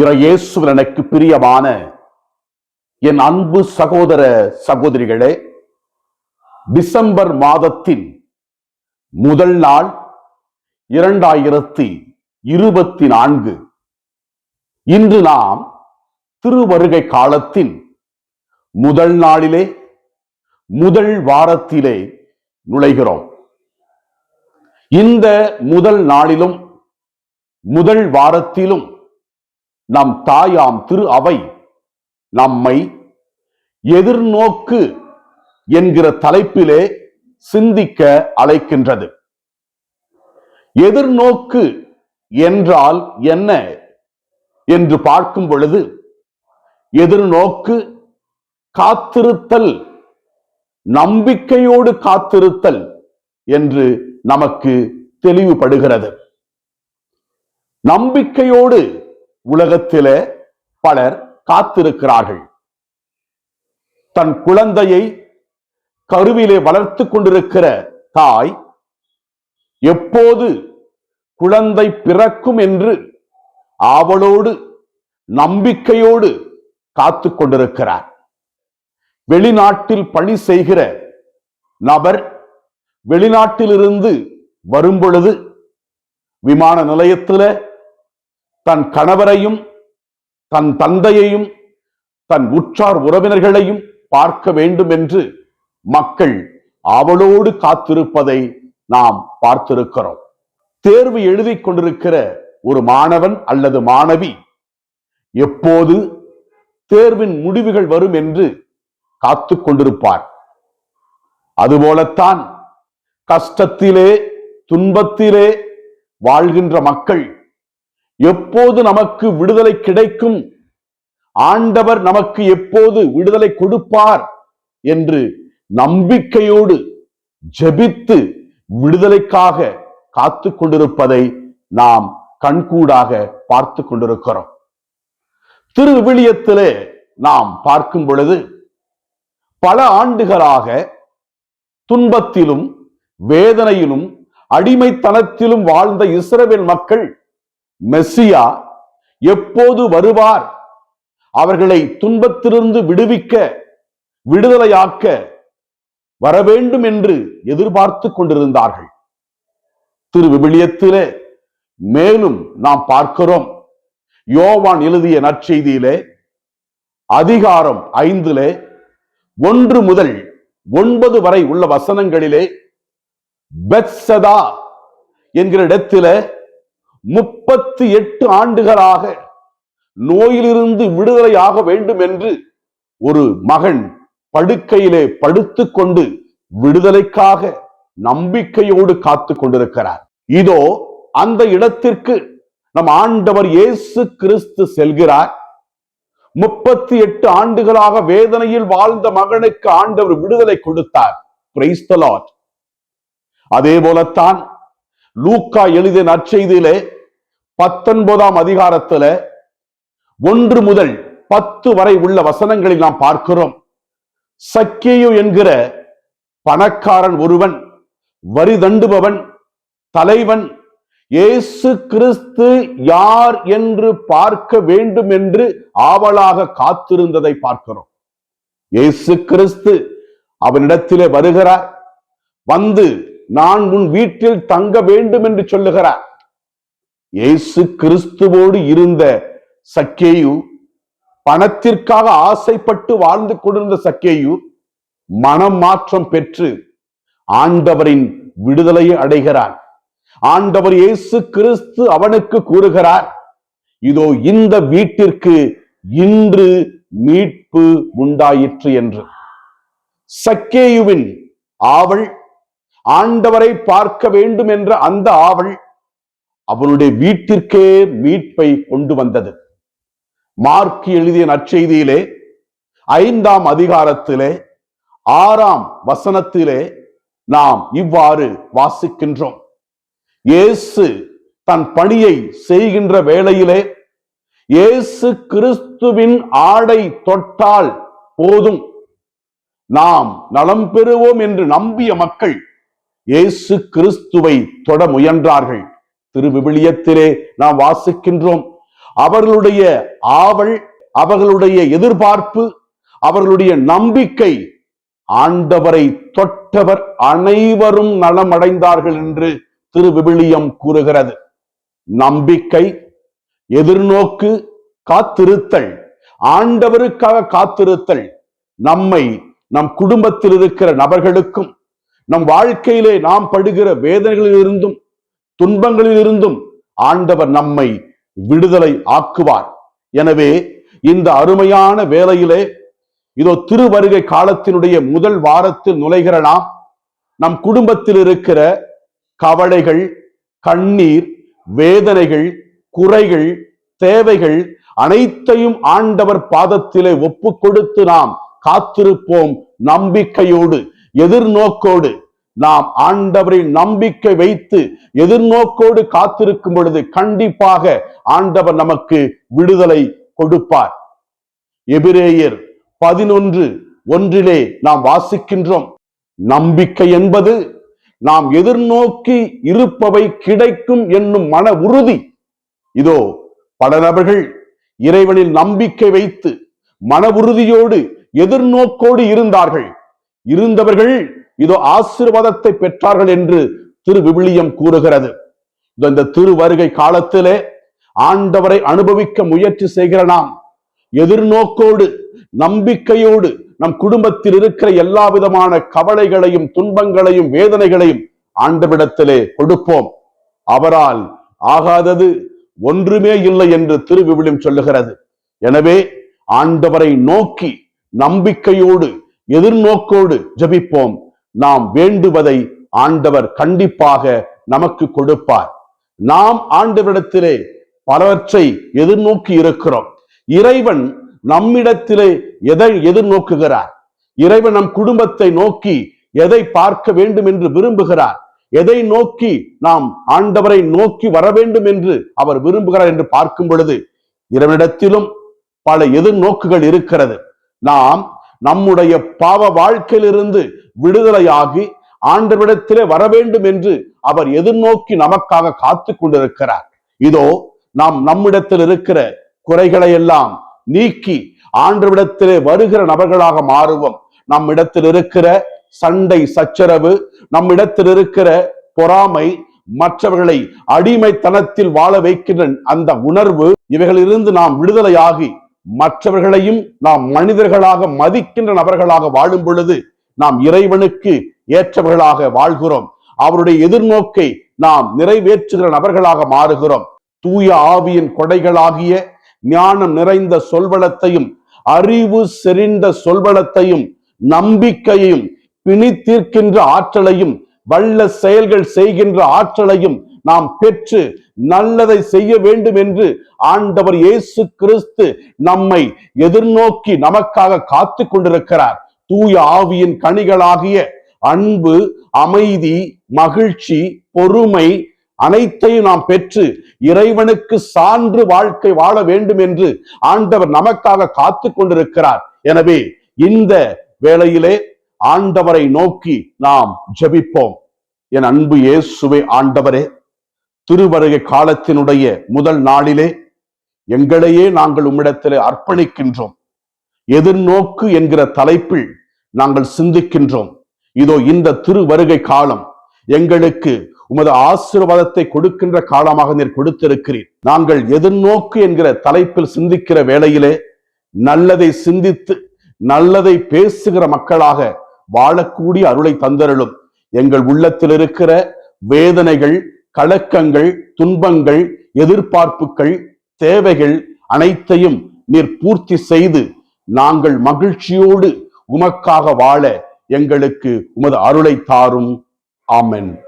இறையேசுவில் எனக்கு பிரியமான என் அன்பு சகோதர சகோதரிகளே டிசம்பர் மாதத்தின் முதல் நாள் இரண்டாயிரத்தி இருபத்தி நான்கு. இன்று நாம் திருவருகை காலத்தின் முதல் நாளிலே முதல் வாரத்திலே நுழைகிறோம். இந்த முதல் நாளிலும் முதல் வாரத்திலும் நம் தாயாம் திரு அவை நம்மை எதிர்நோக்கு என்கிற தலைப்பிலே சிந்திக்க அழைக்கின்றது. எதிர்நோக்கு என்றால் என்ன என்று பார்க்கும் பொழுது எதிர்நோக்கு காத்திருத்தல் நம்பிக்கையோடு காத்திருத்தல் என்று நமக்கு தெளிவுபடுகிறது. நம்பிக்கையோடு உலகத்திலே பலர் காத்திருக்கிறார்கள். தன் குழந்தையை கருவிலே வளர்த்து கொண்டிருக்கிற தாய் எப்போது குழந்தை பிறக்கும் என்று ஆவலோடு நம்பிக்கையோடு காத்து கொண்டிருக்கிறார். வெளிநாட்டில் பணி செய்கிற நபர் வெளிநாட்டிலிருந்து வரும்பொழுது விமான நிலையத்தில் தன் கணவரையும் தன் தந்தையையும் தன் உற்றார் உறவினர்களையும் பார்க்க வேண்டும் என்று மக்கள் ஆவலோடு காத்திருப்பதை நாம் பார்த்திருக்கிறோம். தேர்வு எழுதி கொண்டிருக்கிற ஒரு மாணவன் அல்லது மாணவி எப்போது தேர்வின் முடிவுகள் வரும் என்று காத்து கொண்டிருப்பார். அதுபோலத்தான் கஷ்டத்திலே துன்பத்திலே வாழ்கின்ற மக்கள் எப்போது நமக்கு விடுதலை கிடைக்கும்? ஆண்டவர் நமக்கு எப்போது விடுதலை கொடுப்பார்? என்று நம்பிக்கையோடு ஜெபித்து விடுதலைக்காக காத்து கொண்டிருப்பதை நாம் கண்கூடாக பார்த்து கொண்டிருக்கிறோம். திருவிழியத்திலே நாம் பார்க்கும் பொழுது பல ஆண்டுகளாக துன்பத்திலும் வேதனையிலும் அடிமைத்தனத்திலும் வாழ்ந்த இஸ்ரவேல் மக்கள் மெஸ்ஸியா எப்போது வருவார்? அவர்களை துன்பத்திலிருந்து விடுவிக்க விடுதலையாக்க வர வேண்டும் என்று எதிர்பார்த்து கொண்டிருந்தார்கள். திரு விவிலியத்திலே மேலும் நாம் பார்க்கிறோம். யோவான் எழுதிய நற்செய்தியிலே அதிகாரம் ஐந்திலே ஒன்று முதல் ஒன்பது வரை உள்ள வசனங்களிலே பெத்சதா என்கிற இடத்திலே முப்பத்தி எட்டு ஆண்டுகளாக நோயிலிருந்து விடுதலையாக வேண்டும் என்று ஒரு மகன் படுக்கையிலே படுத்துக்கொண்டு விடுதலைக்காக நம்பிக்கையோடு காத்து கொண்டிருக்கிறார். இதோ அந்த இடத்திற்கு நம் ஆண்டவர் இயேசு கிறிஸ்து செல்கிறார். முப்பத்தி எட்டு ஆண்டுகளாக வேதனையில் வாழ்ந்த மகனுக்கு ஆண்டவர் விடுதலை கொடுத்தார். Praise அதே போலத்தான் லூக்கா எழுதிய நற்செய்தியிலே பத்தொன்பதாம் அதிகாரத்துல ஒன்று முதல் பத்து வரை உள்ள வசனங்களில் நாம் பார்க்கிறோம். சக்கியு என்கிற பணக்காரன் ஒருவன் வரி தண்டுபவன் தலைவன் இயேசு கிறிஸ்து யார் என்று பார்க்க வேண்டும் என்று ஆவலாக காத்திருந்ததை பார்க்கிறோம். இயேசு கிறிஸ்து அவனிடத்திலே வருகிறார் வந்து நான் உன் வீட்டில் தங்க வேண்டும் என்று சொல்லுகிறார். இயேசு கிறிஸ்துவோடு இருந்த சக்கேயு பணத்திற்காக ஆசைப்பட்டு வாழ்ந்து கொண்டிருந்த சக்கேயு மனம் மாற்றம் பெற்று ஆண்டவரின் விடுதலையை அடைகிறார். ஆண்டவர் இயேசு கிறிஸ்து அவனுக்கு கூறுகிறார் இதோ இந்த வீட்டிற்கு இன்று மீட்பு உண்டாயிற்று என்று. சக்கேயுவின் ஆவல் ஆண்டவரை பார்க்க வேண்டும் என்ற அந்த ஆவல் அவனுடைய வீட்டிற்கே மீட்பை கொண்டு வந்தது. மார்க் எழுதிய நற்செய்தியிலே ஐந்தாம் அதிகாரத்திலே ஆறாம் வசனத்திலே நாம் இவ்வாறு வாசிக்கின்றோம். இயேசு தன் பணியை செய்கின்ற வேளையிலே இயேசு கிறிஸ்துவின் ஆடை தொட்டால் போதும். நாம் நலம் பெறுவோம் என்று நம்பிய மக்கள் இயேசு கிறிஸ்துவை தொட முயன்றார்கள். திருவிவிலியத்திலே நாம் வாசிக்கின்றோம். அவர்களுடைய ஆவல் அவர்களுடைய எதிர்பார்ப்பு அவர்களுடைய நம்பிக்கை ஆண்டவரை தொட்டவர் அனைவரும் நலமடைந்தார்கள் என்று திருவிவிலியம் கூறுகிறது. நம்பிக்கை எதிர்நோக்கு காத்திருத்தல் ஆண்டவருக்காக காத்திருத்தல் நம்மை நம் குடும்பத்தில் இருக்கிற நபர்களுக்கும் நம் வாழ்க்கையிலே நாம் படுகிற வேதனைகளில் இருந்தும் துன்பங்களில் இருந்தும் ஆண்டவர் நம்மை விடுதலை ஆக்குவார். எனவே இந்த அருமையான வேலையிலே இதோ திருவருகை காலத்தினுடைய முதல் வாரத்தில் நுழைகிற நாம் நம் குடும்பத்தில் இருக்கிற கவலைகள் கண்ணீர் வேதனைகள் குறைகள் தேவைகள் அனைத்தையும் ஆண்டவர் பாதத்திலே ஒப்பு கொடுத்து நாம் காத்திருப்போம் நம்பிக்கையோடு எதிர்நோக்கோடு. நாம் ஆண்டவரை நம்பிக்கை வைத்து எதிர்நோக்கோடு காத்திருக்கும் பொழுது கண்டிப்பாக ஆண்டவர் நமக்கு விடுதலை கொடுப்பார். எபிரேயர் பதினொன்று ஒன்றிலே நாம் வாசிக்கின்றோம். நம்பிக்கை என்பது நாம் எதிர்நோக்கி இருப்பவை கிடைக்கும் என்னும் மன உறுதி. இதோ பல நபர்கள் இறைவனில் நம்பிக்கை வைத்து மன உறுதியோடு எதிர்நோக்கோடு இருந்தார்கள். இருந்தவர்கள் இதோ ஆசீர்வாதத்தை பெற்றார்கள் என்று திரு விவிலியம் கூறுகிறது இந்த திரு வருகை காலத்திலே ஆண்டவரை அனுபவிக்க முயற்சி செய்கிற நாம் எதிர்நோக்கோடு நம்பிக்கையோடு நம் குடும்பத்தில் இருக்கிற எல்லா விதமான கவலைகளையும் துன்பங்களையும் வேதனைகளையும் ஆண்டவிடத்திலே கொடுப்போம். அவரால் ஆகாதது ஒன்றுமே இல்லை என்று திருவிவிலியம் சொல்லுகிறது. எனவே ஆண்டவரை நோக்கி நம்பிக்கையோடு எதிர்நோக்கோடு ஜபிப்போம். நாம் வேண்டுவதை ஆண்டவர் கண்டிப்பாக நமக்கு கொடுப்பார். நாம் ஆண்டவரிடத்திலே பலவற்றை எதிர்நோக்கி இருக்கிறோம். இறைவன் நம்மிடத்திலே எதை எதிர்நோக்குகிறார்? இறைவன் நம் குடும்பத்தை நோக்கி எதை பார்க்க வேண்டும் என்று விரும்புகிறார்? எதை நோக்கி நாம் ஆண்டவரை நோக்கி வர வேண்டும் என்று அவர் விரும்புகிறார் என்று பார்க்கும் பொழுது இறைவனிடத்திலும் பல எதிர்நோக்குகள் இருக்கிறது. நாம் நம்முடைய பாவ வாழ்க்கையிலிருந்து விடுதலையாகி ஆண்டவரிடத்திலே வர வேண்டும் என்று அவர் எதிர்நோக்கி நமக்காக காத்து கொண்டிருக்கிறார் இதோ நாம் நம்மிடத்தில் இருக்கிற குறைகளை எல்லாம் நீக்கி ஆண்டவிடத்திலே வருகிற நபர்களாக மாறுவோம். நம்மிடத்தில் இருக்கிற சண்டை சச்சரவு நம்மிடத்தில் இருக்கிற பொறாமை மற்றவர்களை அடிமைத்தனத்தில் வாழ வைக்கின்ற அந்த உணர்வு இவைகளிலிருந்து நாம் விடுதலையாகி மற்றவர்களையும் நாம் மனிதர்களாக மதிக்கின்ற நபர்களாக வாழும் பொழுது நாம் இறைவனுக்கு ஏற்றவர்களாக வாழ்கிறோம். அவருடைய எதிர்நோக்கை நாம் நிறைவேற்றுகிற நபர்களாக மாறுகிறோம். தூய ஆவியின் கொடைகளாகிய ஞானம் நிறைந்த சொல்வளத்தையும் அறிவு செறிந்த சொல்வளத்தையும் நம்பிக்கையையும் பிணித்தீர்க்கின்ற ஆற்றலையும் வல்ல செயல்கள் செய்கின்ற ஆற்றலையும் நாம் பெற்று நல்லதை செய்ய வேண்டும் என்று ஆண்டவர் இயேசு கிறிஸ்து நம்மை எதிர்நோக்கி நமக்காக காத்து கொண்டிருக்கிறார். தூய ஆவியின் கனிகளாகிய அன்பு அமைதி மகிழ்ச்சி பொறுமை அனைத்தையும் நாம் பெற்று இறைவனுக்கு சான்று வாழ்க்கை வாழ வேண்டும் என்று ஆண்டவர் நமக்காக காத்து கொண்டிருக்கிறார். எனவே இந்த வேளையிலே ஆண்டவரை நோக்கி நாம் ஜெபிப்போம். என் அன்பு இயேசுவே ஆண்டவரே திருவருகை காலத்தினுடைய முதல் நாளிலே எங்களையே நாங்கள் உம்மிடத்திலே அர்ப்பணிக்கின்றோம். எதிர்நோக்கு என்கிற தலைப்பில் நாங்கள் சிந்திக்கின்றோம். இதோ இந்த திரு வருகை காலம். எங்களுக்கு உமது ஆசீர்வாதத்தை கொடுக்கின்ற காலமாக நீர் கொடுத்திருக்கிறீர். நாங்கள் எதிர்நோக்கு என்கிற தலைப்பில் சிந்திக்கிற வேளையிலே நல்லதை சிந்தித்து நல்லதை பேசுகிற மக்களாக வாழக்கூடிய அருளை தந்தருளும். எங்கள் உள்ளத்தில் இருக்கிற வேதனைகள் கலக்கங்கள் துன்பங்கள் எதிர்பார்ப்புகள் தேவைகள் அனைத்தையும் நீர் பூர்த்தி செய்து நாங்கள் மகிழ்ச்சியோடு உமக்காக வாழ எங்களுக்கு உமது அருளை தாரும். ஆமென்.